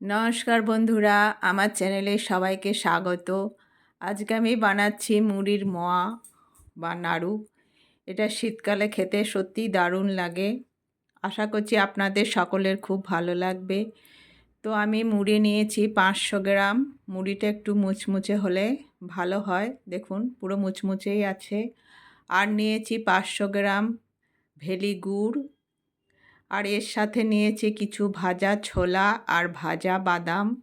নমস্কার বন্ধুরা, আমার চ্যানেলে সবাইকে স্বাগত। আজকে আমি বানাচ্ছি মুড়ির মোয়া বা নাড়ু। এটা শীতকালে খেতে সত্যি দারুণ লাগে। আশা করছি আপনাদের সকলের খুব ভালো লাগবে। তো আমি মুড়ি নিয়েছি পাঁচশো গ্রাম। মুড়িটা একটু মুচমুচে হলে ভালো হয়। দেখুন, পুরো মুচমুচেই আছে। আর নিয়েছি পাঁচশো গ্রাম ভেলি গুড়। আর এর সাথে নিয়েছি কিছু ভাজা ছোলা আর ভাজা বাদাম।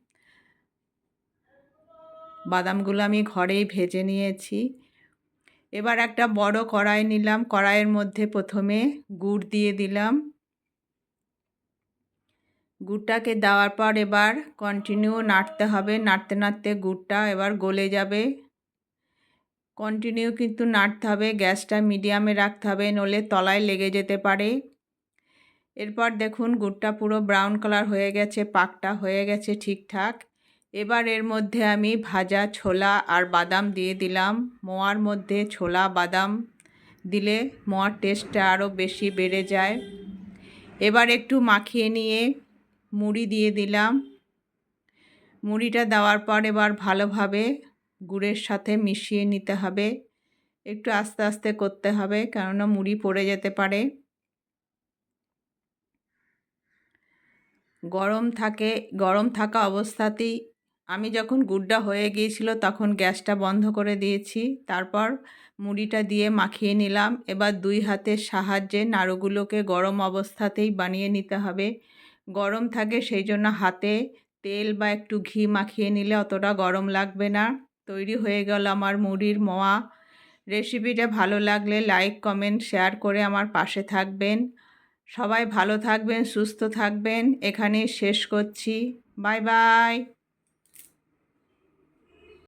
বাদামগুলো আমি ঘরেই ভেজে নিয়েছি। এবার একটা বড় কড়াই নিলাম। কড়াইয়ের মধ্যে প্রথমে গুড় দিয়ে দিলাম। গুড়টাকে দেওয়ার পর এবার কন্টিনিউ নাড়তে হবে। নাড়তে নাড়তে গুড়টা এবার গলে যাবে। কন্টিনিউ কিন্তু নাড়তে হবে। গ্যাসটা মিডিয়ামে রাখতে হবে। নলে তলায় লেগে যেতে পারে। এরপর দেখুন, গুড়টা পুরো ব্রাউন কালার হয়ে গেছে, পাকটা হয়ে গেছে ঠিকঠাক। এবার এর মধ্যে আমি ভাজা ছোলা আর বাদাম দিয়ে দিলাম। মোয়ার মধ্যে ছোলা, বাদাম দিলে মোয়ার টেস্টটা আরও বেশি বেড়ে যায়। এবার একটু মাখিয়ে নিয়ে মুড়ি দিয়ে দিলাম। মুড়িটা দেওয়ার পর এবার ভালোভাবে গুড়ের সাথে মিশিয়ে নিতে হবে। একটু আস্তে আস্তে করতে হবে, কেননা মুড়ি পড়ে যেতে পারে। গরম থাকে, গরম থাকা অবস্থাতেই আমি যখন গুড়টা হয়ে গিয়েছিল তখন গ্যাসটা বন্ধ করে দিয়েছি। তারপর মুড়িটা দিয়ে মাখিয়ে নিলাম। এবার দুই হাতের সাহায্যে নাড়ুগুলোকে গরম অবস্থাতেই বানিয়ে নিতে হবে। গরম থাকে সেই জন্য হাতে তেল বা একটু ঘি মাখিয়ে নিলে অতটা গরম লাগবে না। তৈরি হয়ে গেল আমার মুড়ির মোয়া। রেসিপিটা ভালো লাগলে লাইক, কমেন্ট, শেয়ার করে আমার পাশে থাকবেন। সবাই ভালো থাকবেন সুস্থ থাকবেন। এখানে শেষ করছি। Bye bye.